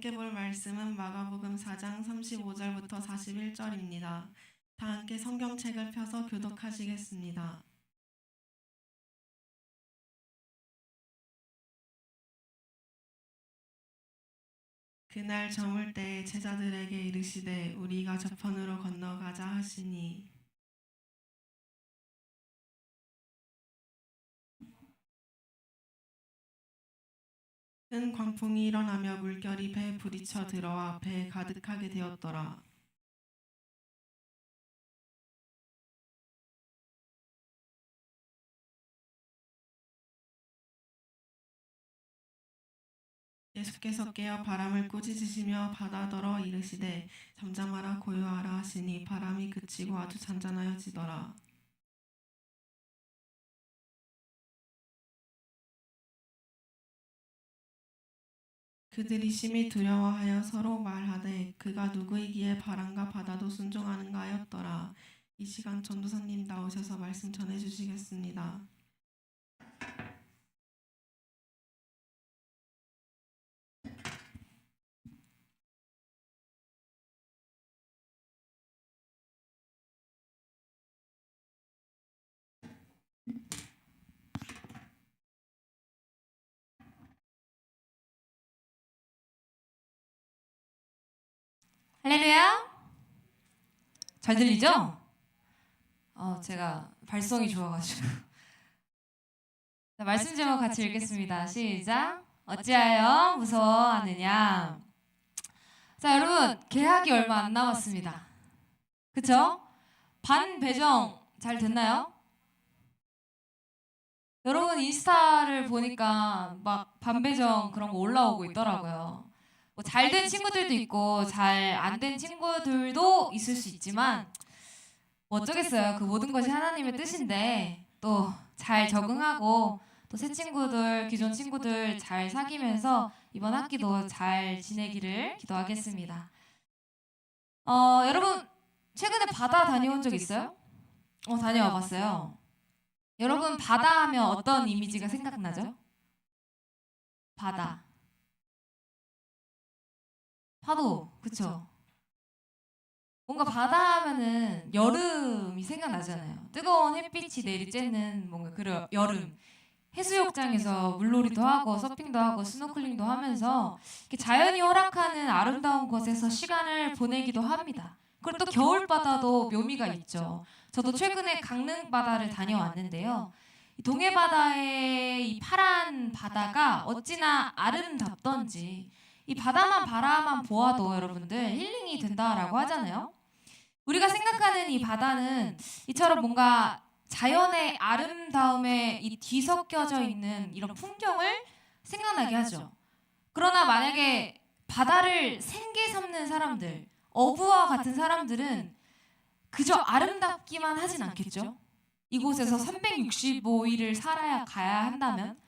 함께 볼 말씀은 마가복음 4장 35절부터 41절입니다. 다 함께 성경책을 펴서 교독하시겠습니다. 그날 저물 때에 제자들에게 이르시되 우리가 저편으로 건너가자 하시니 큰 광풍이 일어나며 물결이 배에 부딪혀 들어와 배에 가득하게 되었더라. 예수께서 깨어 바람을 꾸짖으시며 바다더러 이르시되 잠잠하라 고요하라 하시니 바람이 그치고 아주 잔잔하여지더라. 그들이 심히 두려워하여 서로 말하되 그가 누구이기에 바람과 바다도 순종하는가 하였더라. 이 시간 전도사님 나오셔서 말씀 전해 주시겠습니다. 할렐루야. 잘 들리죠? 어, 제가 발성이 좋아가지고. 자, 말씀 제목 같이 읽겠습니다. 시작. 어찌하여 무서워하느냐? 자, 여러분 개학이 얼마 안 남았습니다. 그쵸? 반 배정 잘 됐나요? 여러분 인스타를 보니까 막 반배정 그런 거 올라오고 있더라고요. 뭐 잘된 친구들도 있고 잘 안 된 친구들도 있을 수 있지만 뭐 어쩌겠어요. 그 모든 것이 하나님의 뜻인데 또 잘 적응하고 또 새 친구들, 기존 친구들 잘 사귀면서 이번 학기도 잘 지내기를 기도하겠습니다. 어, 여러분 최근에 바다 다녀온 적 있어요? 어, 다녀와 봤어요. 여러분 바다 하면 어떤 이미지가 생각나죠? 바다. 파도, 그쵸? 뭔가 바다 하면은 여름이 생각나잖아요. 뜨거운 햇빛이 내리쬐는 뭔가 그런 여름. 해수욕장에서 물놀이도 하고 서핑도 하고 스노클링도 하면서 자연이 허락하는 아름다운 곳에서 시간을 보내기도 합니다. 그리고 또 겨울 바다도 묘미가 있죠. 저도 최근에 강릉 바다를 다녀왔는데요. 이 동해 바다의 이 파란 바다가 어찌나 아름답던지 이 바다만 바라만 보아도 여러분들 힐링이 된다라고 하잖아요. 우리가 생각하는 이 바다는 이처럼 뭔가 자연의 아름다움에 이 뒤섞여져 있는 이런 풍경을 생각나게 하죠. 그러나 만약에 바다를 생계 삼는 사람들, 어부와 같은 사람들은 그저 아름답기만 하진 않겠죠. 이곳에서 365일을 살아야 가야 한다면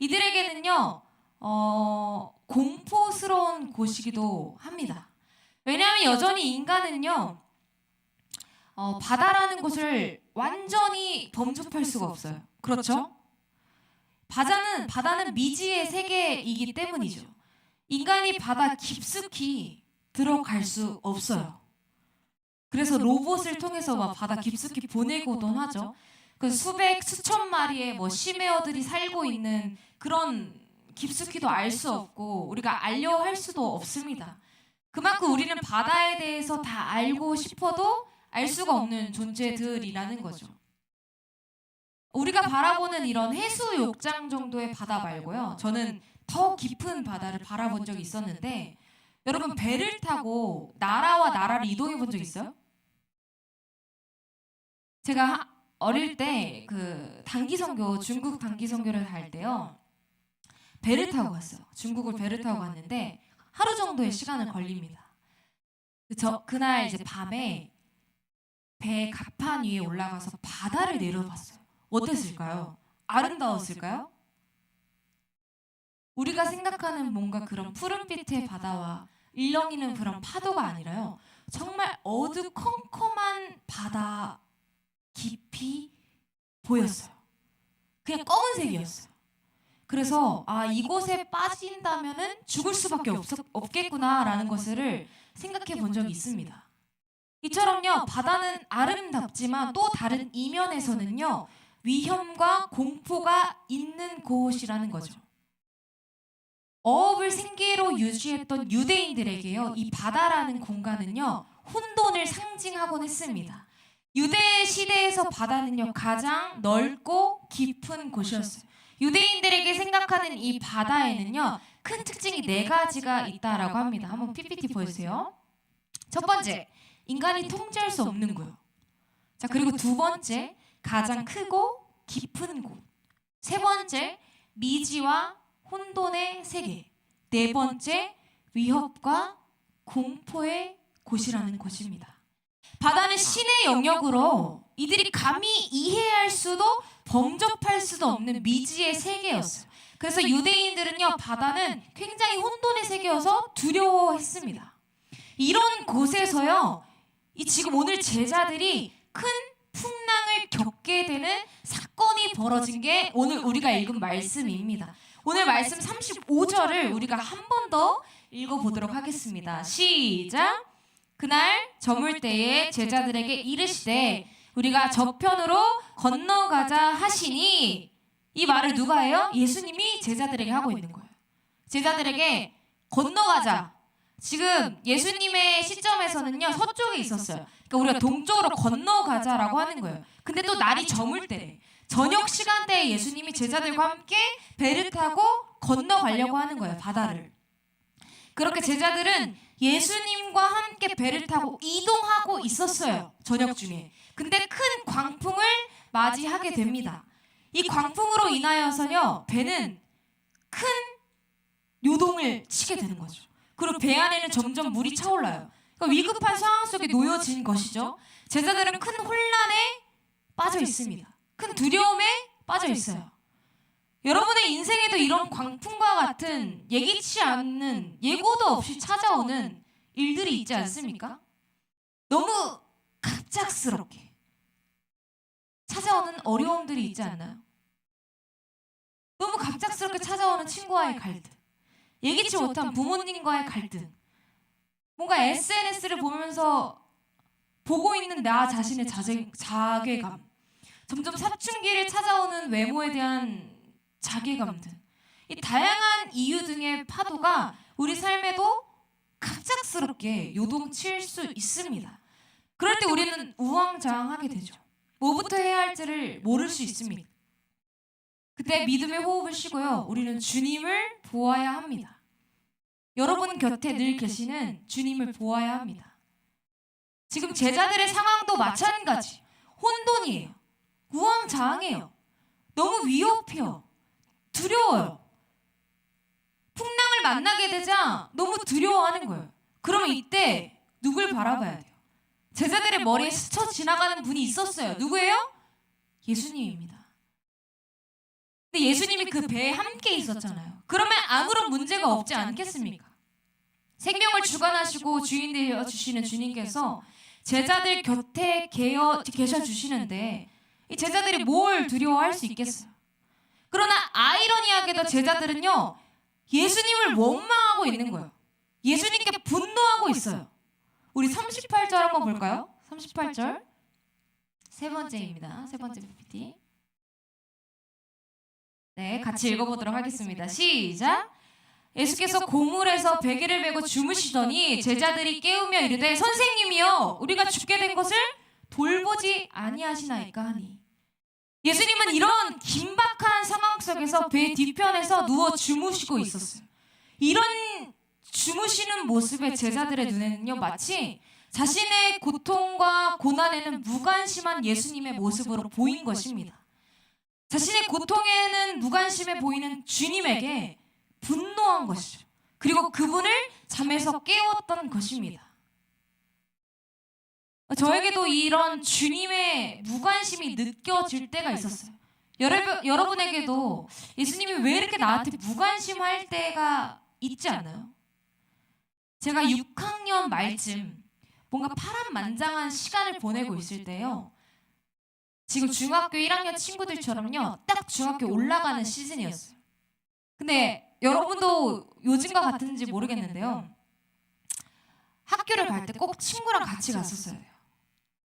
이들에게는요, 어, 공포스러운 곳이기도 합니다. 왜냐하면 여전히 인간은요, 어, 바다라는 곳을 완전히 범접할 수가 없어요. 그렇죠? 바다는 바다는 미지의 세계이기 때문이죠. 인간이 바다 깊숙이 들어갈 수 없어요. 그래서 로봇을 통해서 막 바다 깊숙이 보내고도 하죠. 그 수백 수천 마리의 뭐 심해어들이 살고 있는 그런 깊숙이도 알 수 없고 우리가 알려 할 수도 없습니다. 그만큼 우리는 바다에 대해서 다 알고 싶어도 알 수가 없는 존재들이라는 거죠. 우리가 바라보는 이런 해수욕장 정도의 바다 말고요. 저는 더 깊은 바다를 바라본 적이 있었는데 여러분 배를 타고 나라와 나라를 이동해 본 적 있어요? 제가 하- 어릴 때 그 단기 선교 중국 단기 선교를 갈 때요. 배를 타고 갔어요. 중국을 배를 타고 갔는데 하루 정도의 시간을 걸립니다. 그저 그날 이제 밤에 배 갑판 위에 올라가서 바다를 내려봤어요. 어땠을까요? 아름다웠을까요? 우리가 생각하는 뭔가 그런 푸른빛의 바다와 일렁이는 그런 파도가 아니라요. 정말 어두컴컴한 바다 깊이 보였어요. 그냥 검은색이었어요. 그래서 그래서 아 이곳에 빠진다면은 죽을 수밖에 없, 없겠구나라는 것을 생각해 본 적이 있습니다. 이처럼요 바다는 아름답지만 또 다른 이면에서는요 위험과 공포가 있는 곳이라는 거죠. 어업을 생계로 유지했던 유대인들에게요 이 바다라는 공간은요 혼돈을 상징하곤 했습니다. 유대 시대에서 바다는요 가장 넓고 깊은 곳이었어요. 유대인들에게 생각하는 이 바다에는요 큰 특징이 네 가지가 있다라고 합니다. 한번 PPT 보여주세요. 첫 번째 인간이 통제할 수 없는 곳. 자 그리고 두 번째 가장 크고 깊은 곳. 세 번째 미지와 혼돈의 세계. 네 번째 위협과 공포의 곳이라는 곳입니다. 바다는 신의 영역으로 이들이 감히 이해할 수도 범접할 수도 없는 미지의 세계였어요. 그래서 유대인들은요 바다는 굉장히 혼돈의 세계여서 두려워했습니다. 이런 곳에서요 이 지금 오늘 제자들이 큰 풍랑을 겪게 되는 사건이 벌어진 게 오늘 우리가 읽은 말씀입니다. 오늘 말씀 35절을 우리가 한 번 더 읽어보도록 하겠습니다. 시작. 그날 저물 때에 제자들에게 이르시되 우리가 저편으로 건너가자 하시니 이 말을 누가 해요? 예수님이 제자들에게 하고 있는 거예요. 제자들에게 건너가자. 지금 예수님의 시점에서는요 서쪽에 있었어요. 그러니까 우리가 동쪽으로 건너가자라고 하는 거예요. 근데 또 날이 저물 때 저녁 시간대에 예수님이 제자들과 함께 배를 타고 건너가려고 하는 거예요 바다를. 그렇게 제자들은 예수님과 함께 배를 타고 이동하고 있었어요. 저녁 중에. 근데 큰 광풍을 맞이하게 됩니다. 이 광풍으로 인하여서요, 배는 큰 요동을 치게 되는 거죠. 그리고 배 안에는 점점 물이 차올라요. 그러니까 위급한 상황 속에 놓여진 것이죠. 제자들은 큰 혼란에 빠져 있습니다. 큰 두려움에 빠져 있어요. 여러분의 인생에도 이런 광풍과 같은 예기치 않는 예고도 없이 찾아오는 일들이 있지 않습니까? 너무 갑작스럽게 찾아오는 어려움들이 있지 않나요? 너무 갑작스럽게 찾아오는 친구와의 갈등, 예기치 못한 부모님과의 갈등, 뭔가 SNS를 보면서 보고 있는 나 자신의 자제, 자괴감, 점점 사춘기를 찾아오는 외모에 대한 자괴감 등. 이 다양한 이유 등의 파도가 우리 삶에도 갑작스럽게 요동칠 수 있습니다. 그럴 때 우리는 우왕좌왕하게 되죠. 뭐부터 해야 할지를 모를 수 있습니다. 그때 믿음의 호흡을 쉬고요. 우리는 주님을 보아야 합니다. 여러분 곁에 늘 계시는 주님을 보아야 합니다. 지금 제자들의 상황도 마찬가지. 혼돈이에요. 우왕좌왕해요. 너무 위협해요. 두려워요. 풍랑을 만나게 되자 너무 두려워하는 거예요. 그러면 이때 누굴 바라봐야 돼요? 제자들의 머리에 스쳐 지나가는 분이 있었어요. 누구예요? 예수님입니다. 근데 예수님이 그 배에 함께 있었잖아요. 그러면 아무런 문제가 없지 않겠습니까? 생명을 주관하시고 주인 되어 주시는 주님께서 제자들 곁에 계어, 계셔 주시는데 이 제자들이 뭘 두려워할 수 있겠어요? 그러나 아이러니하게도 제자들은요 예수님을 원망하고 있는 거예요. 예수님께 분노하고 있어요. 우리 38절 한번 볼까요? 38절 세 번째입니다. 세 번째 PPT. 네, 같이 읽어보도록 하겠습니다. 시작. 예수께서 고물에서 베개를 메고 주무시더니 제자들이 깨우며 이르되 선생님이여 우리가 죽게 된 것을 돌보지 아니하시나이까 하니 예수님은 이런 긴박한 상황 속에서 배 뒤편에서 누워 주무시고 있었어요. 이런 주무시는 모습의 제자들의 눈에는요 마치 자신의 고통과 고난에는 무관심한 예수님의 모습으로 보인 것입니다. 자신의 고통에는 무관심해 보이는 주님에게 분노한 것이죠. 그리고 그분을 잠에서 깨웠던 것입니다. 저에게도 이런 주님의 무관심이 느껴질 때가 있었어요. 여러분, 여러분에게도 예수님이 왜 이렇게 나한테 무관심할 때가 있지 않나요? 제가 6학년 말쯤 뭔가 파란만장한 시간을 보내고 있을 때요. 지금 중학교 1학년 친구들처럼요. 딱 중학교 올라가는 시즌이었어요. 근데 여러분도 요즘과 같은지 모르겠는데요. 학교를 갈 때 꼭 친구랑 같이 갔었어야 돼요.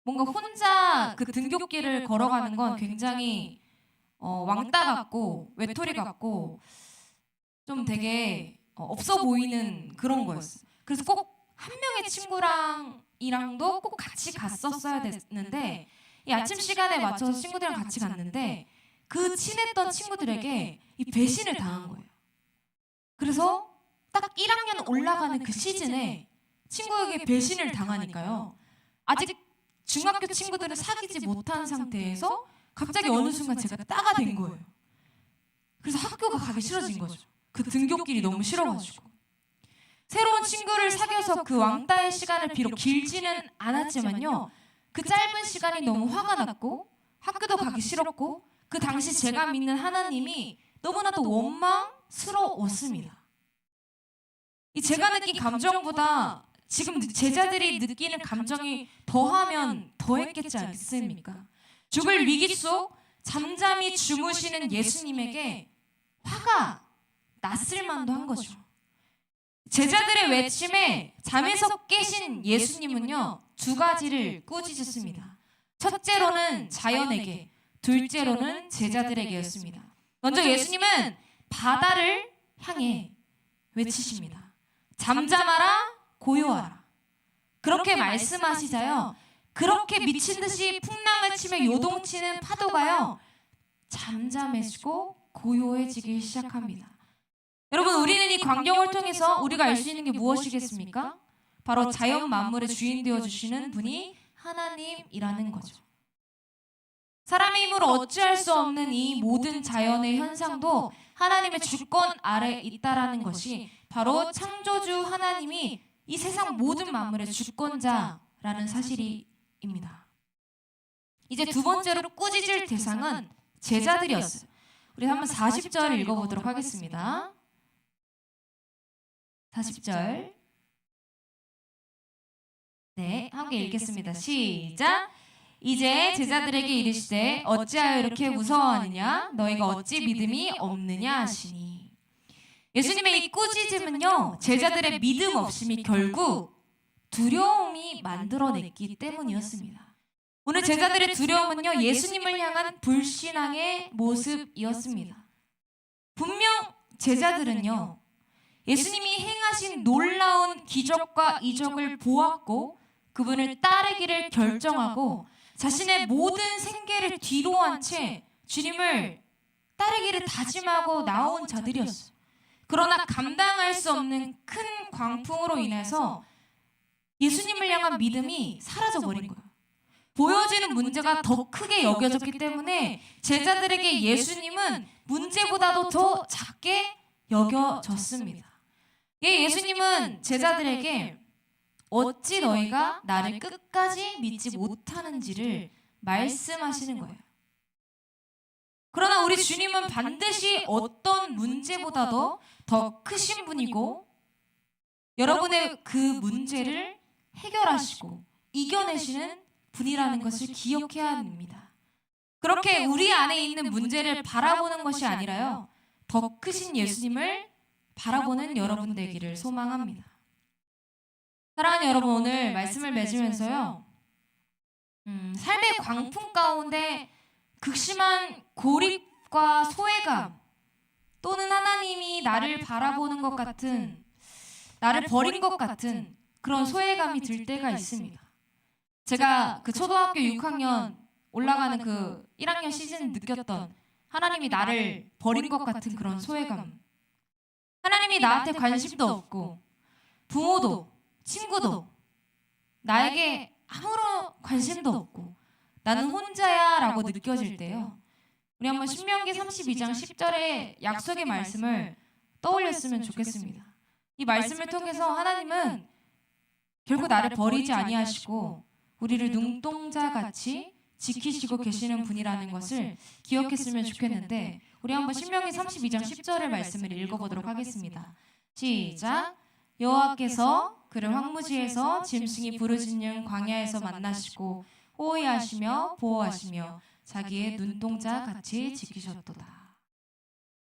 뭔가 혼자 그 등굣길을 걸어가는 건 굉장히 어, 왕따 같고 외톨이 같고 좀 되게 어, 없어 보이는 그런 거였어요. 그래서 꼭 한 명의 친구랑 이랑도 꼭 같이 갔었어야 됐는데 이 아침 시간에 맞춰서 친구들이랑 같이 갔는데 그 친했던 친구들에게 이 배신을 당한 거예요. 그래서 딱 1학년 올라가는 그 시즌에 친구에게 배신을 당하니까요. 아직 중학교 친구들은 사귀지 못한 상태에서 갑자기 어느 순간 제가 따가 된 거예요. 그래서 학교가 가기 싫어진 거죠. 그 등교길이 너무 싫어가지고. 친구를 사귀어서 그 왕따의 시간을 비록 길지는 않았지만요. 그 짧은 시간이 너무 화가 났고 학교도 가기 싫었고 그 당시 제가 믿는 하나님이 너무나도 원망스러웠습니다. 이 제가 느낀 감정보다 지금 제자들이 느끼는 감정이 더하면 더했겠지 않겠습니까? 죽을 위기 속 잠잠히 주무시는 예수님에게 화가 났을 만도 한 거죠. 제자들의 외침에 잠에서 깨신 예수님은요 두 가지를 꾸짖으셨습니다. 첫째로는 자연에게, 둘째로는 제자들에게였습니다. 먼저 예수님은 바다를 향해 외치십니다. 잠잠하라, 고요하라. 그렇게 말씀하시자요. 그렇게 미친 듯이 풍랑을 치며 요동치는 파도가요. 잠잠해지고 고요해지기 시작합니다. 여러분, 우리는 이 광경을 통해서 우리가 알 수 있는 게 무엇이겠습니까? 바로 자연 만물의 주인 되어 주시는 분이 하나님이라는 거죠. 사람의 힘으로 어찌할 수 없는 이 모든 자연의 현상도 하나님의 주권 아래 있다라는 것이 바로 창조주 하나님이 이 세상 모든 만물의 주권자라는 사실입니다. 이제 두 번째로 꾸짖을 대상은 제자들이었어요. 우리 한번 40절 읽어보도록 하겠습니다. 40절. 네, 함께 읽겠습니다. 시작. 이제 제자들에게 이르시되 어찌하여 이렇게 무서워하느냐 너희가 어찌 믿음이 없느냐 하시니 예수님의 이 꾸짖음은요 제자들의 믿음 없음이 결국 두려움이 만들어냈기 때문이었습니다. 오늘 제자들의 두려움은요 예수님을 향한 불신앙의 모습이었습니다. 분명 제자들은요 예수님이 행하신 놀라운 기적과 이적을 보았고 그분을 따르기를 결정하고 자신의 모든 생계를 뒤로 한 채 주님을 따르기를 다짐하고 나온 자들이었어요. 그러나 감당할 수 없는 큰 광풍으로 인해서 예수님을 향한 믿음이 사라져 버린 거예요. 보여지는 문제가 더 크게 여겨졌기 때문에 제자들에게 예수님은 문제보다도 더 작게 여겨졌습니다. 예, 예수님은 제자들에게 어찌 너희가 나를 끝까지 믿지 못하는지를 말씀하시는 거예요. 그러나 우리 주님은 반드시 어떤 문제보다도 더 크신 분이고 여러분의 그 문제를 해결하시고 이겨내시는 분이라는 것을 기억해야 합니다. 그렇게 우리 안에 있는 문제를 바라보는 것이 아니라요. 더 크신 예수님을 바라보는 여러분 되기를 소망합니다. 사랑하는 여러분 오늘 말씀을 맺으면서요. 음, 삶의 광풍 가운데 극심한 고립과 소외감 또는 하나님이 나를 바라보는 것 같은 나를 버린 것 같은 그런 소외감이 들 때가 있습니다. 제가 그 초등학교 6학년 올라가는 그 1학년 시즌 느꼈던 하나님이 나를 버린 것 같은 그런 소외감. 하나님이 나한테 관심도 없고 부모도 친구도 나에게 아무런 관심도 없고 나는 혼자야라고 느껴질 때요. 우리 한번 신명기 32장 10절의 약속의 말씀을 떠올렸으면 좋겠습니다. 이 말씀을 통해서 하나님은 결국 나를 버리지 아니하시고 우리를 눈동자 같이 지키시고 계시는 분이라는 것을 기억했으면 좋겠는데 우리 한번 신명기 32장 10절의 말씀을 읽어보도록 하겠습니다. 시작. 여호와께서 그를 황무지에서 짐승이 부르짖 는 광야에서 만나시고 호위하시며 보호하시며 자기의 눈동자 같이 지키셨도다.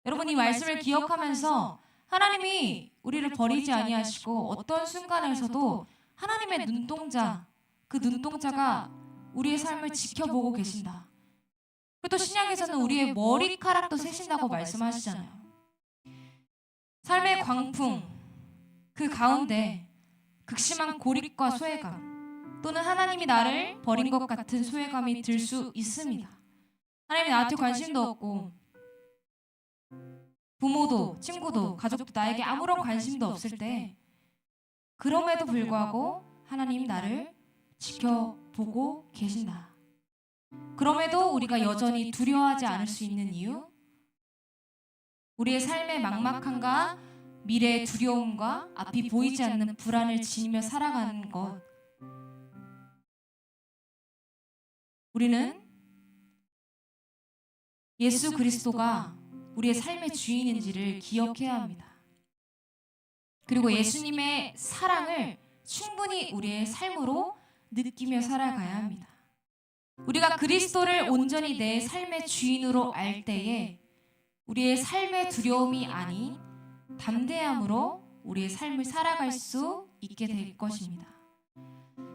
여러분 이 말씀을 기억하면서 하나님이 우리를 버리지 아니하시고 어떤 순간에서도 하나님의 눈동자 그 눈동자가 우리의 삶을 지켜보고 계신다. 또 신약에서는 우리의 머리카락도 세신다고 말씀하시잖아요. 삶의 광풍 그 가운데 극심한 고립과 소외감 또는 하나님이 나를 버린 것 같은 소외감이 들 수 있습니다. 하나님이 나한테 관심도 없고 부모도 친구도 가족도 나에게 아무런 관심도 없을 때 그럼에도 불구하고 하나님 나를 지켜보고 계신다. 그럼에도 우리가 여전히 두려워하지 않을 수 있는 이유 우리의 삶의 막막함과 미래의 두려움과 앞이 보이지 않는 불안을 지니며 살아가는 것 우리는 예수 그리스도가 우리의 삶의 주인인지를 기억해야 합니다. 그리고 예수님의 사랑을 충분히 우리의 삶으로 느끼며 살아가야 합니다. 우리가 그리스도를 온전히 내 삶의 주인으로 알 때에 우리의 삶의 두려움이 아닌 담대함으로 우리의 삶을 살아갈 수 있게 될 것입니다.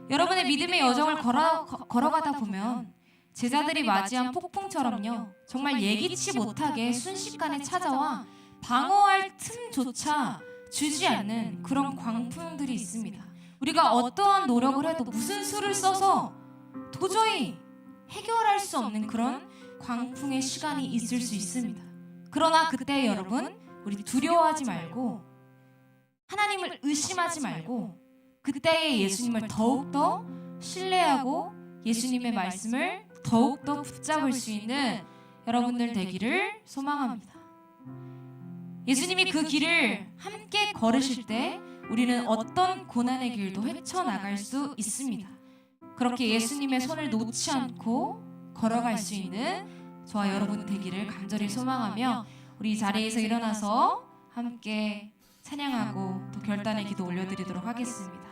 여러분의 믿음의 여정을 걸어, 거- 걸어가다 보면 제자들이 맞이한 폭풍처럼요. 정말 예기치 못하게 순식간에 찾아와 방어할 틈조차 주지 않는 그런 광풍들이 있습니다. 우리가 어떠한 노력을 해도 무슨 수를 써서 도저히 해결할 수 없는 그런 광풍의 시간이 있을 수 있습니다. 그러나 그때 여러분 우리 두려워하지 말고 하나님을 의심하지 말고 그때의 예수님을 더욱더 신뢰하고 예수님의 말씀을 더욱더 붙잡을 수 있는 여러분들 되기를 소망합니다. 예수님이 그 길을 함께 걸으실 때 우리는 어떤 고난의 길도 헤쳐나갈 수 있습니다. 그렇게 예수님의 손을 놓지 않고 걸어갈 수 있는 저와 여러분 되기를 간절히 소망하며 우리 이 자리에서 일어나서 함께 찬양하고 또 결단의 기도 올려드리도록 하겠습니다.